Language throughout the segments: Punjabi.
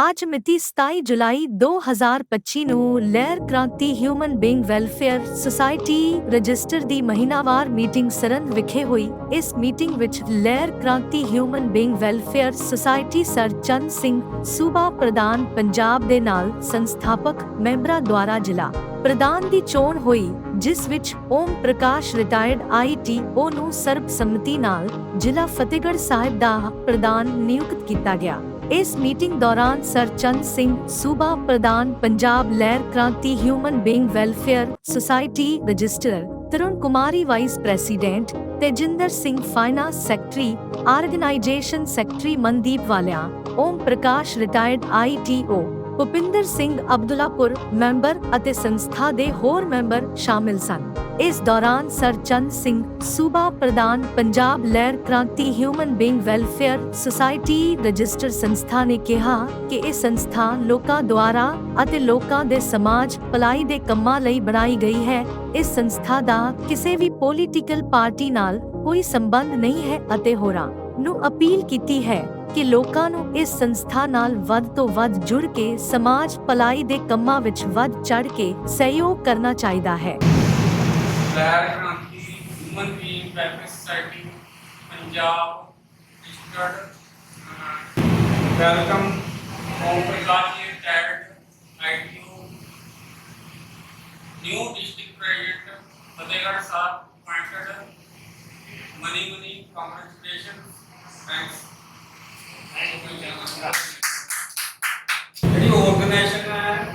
ਅੱਜ ਮਿਤੀ 27 ਜੁਲਾਈ 2025 ਨੂੰ Lehar Kranti Human Being Welfare Society register ਦੀ ਮਹੀਨਾਵਾਰ ਮੀਟਿੰਗ ਸਰੰਦ ਵਿਖੇ ਹੋਈ ਇਸ ਮੀਟਿੰਗ ਵਿੱਚ Lehar Kranti Human Being Welfare Society sir Singh ਸੂਬਾ ਪ੍ਰਧਾਨ ਪੰਜਾਬ ਦੇ ਨਾਲ ਸੰਸਥਾਪਕ ਮੈਂਬਰਾਂ ਦੁਆਰਾ ਜ਼ਿਲ੍ਹਾ ਪ੍ਰਧਾਨ ਦੀ ਚੋਣ ਹੋਈ ਜਿਸ ਵਿੱਚ ਓਮ ਪ੍ਰਕਾਸ਼ ਰਿਟਾਇਰਡ ਆਈਟੀਓ ਨੂੰ ਸਰਬਸੰਮਤੀ ਨਾਲ ਜ਼ਿਲ੍ਹਾ ਫਤਿਹਗੜ੍ਹ ਸਾਹਿਬ ਦਾ ਪ੍ਰਧਾਨ ਨਿਯੁਕਤ ਕੀਤਾ ਗਿਆ ਇਸ ਮੀਟਿੰਗ ਦੌਰਾਨ ਸਰ ਸਿੰਘ ਸੂਬਾ ਪ੍ਰਧਾਨ, Punjab Lehar Kranti Human Being Welfare Society register Tarun Kumari vice president Tejinder Singh finance secretary organization secretary Mandeep Walia, Om Prakash retired ITO Bhupinder Singh Abdullapur member ਅਤੇ ਸੰਸਥਾ ਦੇ ਹੋਰ ਮੈਂਬਰ ਸ਼ਾਮਿਲ ਸਨ। ਇਸ ਦੌਰਾਨ ਸਰਚੰਦ ਸਿੰਘ ਸੂਬਾ ਪ੍ਰਧਾਨ Punjab Lehar Kranti Human Being Welfare Society register ਸੰਸਥਾ ਨੇ ਕਿਹਾ ਕਿ ਇਹ ਸੰਸਥਾ ਲੋਕਾਂ ਦੁਆਰਾ ਅਤੇ ਲੋਕਾਂ ਦੇ ਸਮਾਜ ਭਲਾਈ ਦੇ ਕੰਮਾਂ ਲਈ ਬਣਾਈ ਗਈ ਹੈ। ਇਸ ਸੰਸਥਾ ਦਾ ਕਿਸੇ ਵੀ ਪੋਲੀਟੀਕਲ ਪਾਰਟੀ ਨਾਲ ਕੋਈ ਸੰਬੰਧ ਨਹੀਂ ਹੈ ਅਤੇ ਹੋਰਾਂ ਨੂੰ ਅਪੀਲ ਕੀਤੀ ਹੈ ਕਿ ਲੋਕਾਂ ਨੂੰ ਇਸ ਸੰਸਥਾ ਨਾਲ ਵੱਧ ਤੋਂ ਵੱਧ ਜੁੜ ਕੇ ਸਮਾਜ ਭਲਾਈ ਦੇ ਕੰਮਾਂ ਵਿੱਚ ਵੱਧ ਚੜ ਕੇ ਸਹਿਯੋਗ ਕਰਨਾ ਚਾਹੀਦਾ ਹੈ। Lehar Kranti Human Being Welfare Society Punjab registered welcome Om Prakash ji retired ITO new district president Fatehgarh Sahib appointed many many congratulation thanks ਜਿਹੜੀ ਆਰਗੇਨਾਈਜੇਸ਼ਨ ਹੈ,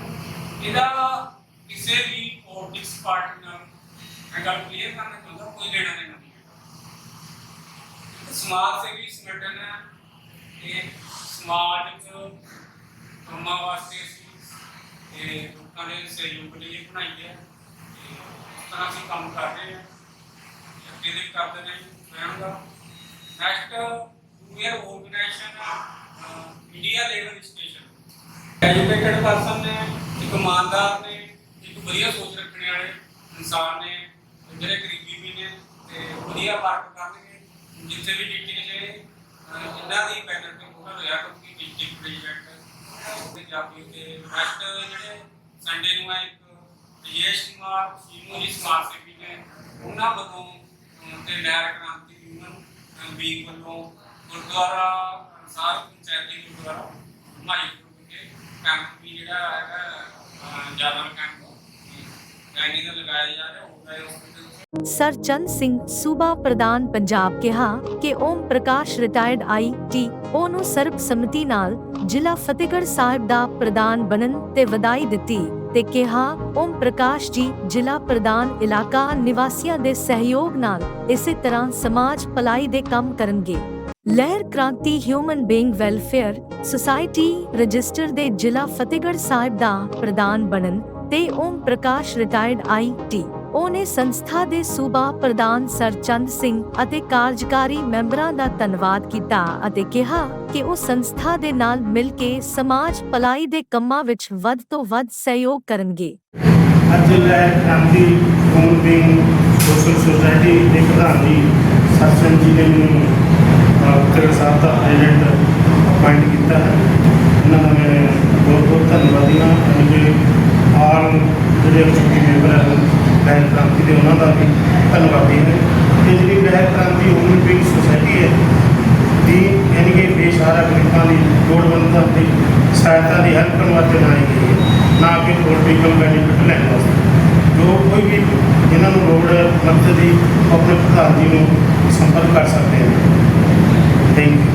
ਇਹਦਾ ਕਿਸੇ ਵੀ ਪੋਲਿਟਿਕਸ ਪਾਰਟੀ ਨਾਲ ਮੈਂ ਗੱਲ ਕਲੀਅਰ ਕਰਨਾ ਚਾਹੁੰਦਾ, ਕੋਈ ਲੈਣਾ ਦੇਣਾ ਨਹੀਂ ਹੈ। ਸਮਾਜ ਸੇਵੀ ਸੰਗਠਨ ਹੈ, ਇਹ ਸਮਾਜ ਚ ਕੰਮਾਂ ਵਾਸਤੇ ਅਸੀਂ, ਇਹ ਲੋਕਾਂ ਦੇ ਸਹਿਯੋਗ ਲਈ ਬਣਾਈ ਹੈ ਇਸ ਤਰ੍ਹਾਂ ਅਸੀਂ ਕੰਮ ਕਰ ਰਹੇ ਹਾਂ ਅੱਗੇ ਦੇ ਕਰਦੇ ਨੇ, ਰਹਿਣਗਾ। ਨੈਕਸਟ ਵੀ organization India level station educated person ਨੇ, ਇੱਕ ਇਮਾਨਦਾਰ ਨੇ, ਇੱਕ ਵਧੀਆ ਸੋਚ ਰੱਖਣ ਵਾਲੇ ਇਨਸਾਨ ਨੇ ਜਿਹੜੇ ਗਰੀਬੀ ਵੀ ਨੇ ਤੇ ਵਧੀਆ ਵਰਕ ਕਰਨਗੇ ਜਿੱਥੇ ਵੀ ਡਿਸਟ੍ਰਿਕਟ ਜਿਹੜੇ ਇਹਨਾਂ ਦੀ ਬੈਨਰ ਤੇ ਮੋਹਰ ਹੋਇਆ ਕਿਉਂਕਿ ਡਿਸਟ੍ਰਿਕਟ ਪ੍ਰੈਜ਼ੀਡੈਂਟ ਤੇ ਜਾਪੀ ਤੇ ਨੈਕਸਟ ਜਿਹੜੇ ਸੰਡੇ ਨੂੰ ਹੈ ਇੱਕ ਯੇਸ਼ ਕੁਮਾਰ ਸੀਨੂ ਜੀ ਸਮਾਜ ਸੇਵੀ ਨੇ ਉਹਨਾਂ ਵੱਲੋਂ ਅਹ, ਤੇ ਲਹਿਰ ਕ੍ਰਾਂਤੀ ਯੂਨੀਅਨ ਬੀਗ ਵੱਲੋਂ ਗੁਰਦੁਆਰਾ ਅਨਸਾਰ ਪੰਚਾਇਤੀ ਗੁਰਦੁਆਰਾ ਮਾਈ ਕੇ ਕੈਂਪ ਵੀ ਜਿਹੜਾ ਹੈਗਾ ਅਹ, ਕੈਂਪ ਗਾਇਨੀ ਦਾ ਲਗਾਇਆ ਜਾ ਰਿਹਾ ਉਹ ਹੈ ਹਸਪੀਟਲ ਪ੍ਰਧਾਨ ਪੰਜਾਬ ਕਿਹਾ ਕਿ Om Prakash retired I T O ਨੂੰ ਨਾਲ ਜ਼ਿਲ੍ਹਾ ਫਤਿਹਗੜ੍ਹ ਸਾਹਿਬ ਦਾ ਪ੍ਰਧਾਨ ਬਣਨ ਤੇ ਵਧਾਈ ਦਿੱਤੀ ਤੇ ਕਿਹਾ, ਓਮ ਪ੍ਰਕਾਸ਼ ਜੀ ਜ਼ਿਲ੍ਹਾ ਪ੍ਰਧਾਨ ਇਲਾਕਾ ਨਿਵਾਸੀਆਂ ਦੇ ਸਹਿਯੋਗ ਨਾਲ ਇਸੇ ਤਰ੍ਹਾਂ ਸਮਾਜ ਭਲਾਈ ਦੇ ਕੰਮ ਕਰਨਗੇ। Lehar Kranti Human Being Welfare Society register ਦੇ ਜ਼ਿਲ੍ਹਾ ਫਤਿਹਗੜ੍ਹ ਸਾਹਿਬ ਦਾ ਪ੍ਰਧਾਨ ਬਣਨ ਤੇ ਓਮ ਪ੍ਰਕਾਸ਼ ਰਿਟਾਇਰਡ ਆਈ ਉਹਨੇ ਸੰਸਥਾ ਦੇ ਸੂਬਾ ਪ੍ਰਧਾਨ ਸਰਚੰਦ ਸਿੰਘ ਅਤੇ ਕਾਰਜਕਾਰੀ ਮੈਂਬਰਾਂ ਦਾ ਧੰਨਵਾਦ ਕੀਤਾ ਅਤੇ ਕਿਹਾ ਕਿ ਉਹ ਸੰਸਥਾ ਦੇ ਨਾਲ ਮਿਲ ਕੇ ਸਮਾਜ ਭਲਾਈ ਦੇ ਕੰਮਾਂ ਵਿੱਚ ਵੱਧ ਤੋਂ ਵੱਧ ਸਹਿਯੋਗ ਕਰਨਗੇ। ਅੱਜ ਲੈ ਕ੍ਰਾਂਤੀ ਹੋਮ ਬੀਇੰਗ ਸੋਸ਼ਲ ਸੁਸਾਇਟੀ ਦੇ ਪ੍ਰਧਾਨ ਜੀ ਸਤਸੰਗ ਜੀ ਨੇ ਮੈਨੂੰ ਕਮੇਟੀ ਮੈਂਬਰ ਹਨ ਬੈਂਕ ਕ੍ਰਾਂਤੀ ਦੇ ਉਹਨਾਂ ਦਾ ਵੀ ਧੰਨਵਾਦੀ ਹਾਂ ਤੇ ਜਿਹੜੀ ਬੈਂਕ ਕ੍ਰਾਂਤੀ ਹਿਊਮਨ ਬੀਇੰਗ ਸੁਸਾਇਟੀ ਹੈ। ਦੀ ਯਾਨੀ ਕਿ ਬੇਸ਼ਹਾਰਾ ਗਰੀਬਾਂ ਦੀ ਲੋੜਵੰਦ ਦੀ ਸਹਾਇਤਾ ਦੀ ਹੈਲਪ ਕਰਨ ਵਾਸਤੇ ਬਣਾਈ ਗਈ ਹੈ। ਨਾ ਕਿ ਹੋਰ ਪੀਪਲ ਬੈਨੀਫਿਟ ਲੈਣ ਵਾਸਤੇ। ਜੋ ਕੋਈ ਵੀ ਇਹਨਾਂ ਨੂੰ ਲੋੜ ਮਦਦ ਦੀ ਆਪਣੇ ਪ੍ਰਧਾਨ ਜੀ ਨੂੰ ਸੰਪਰਕ ਕਰ ਸਕਦੇ ਹਨ ਥੈਂਕ ਯੂ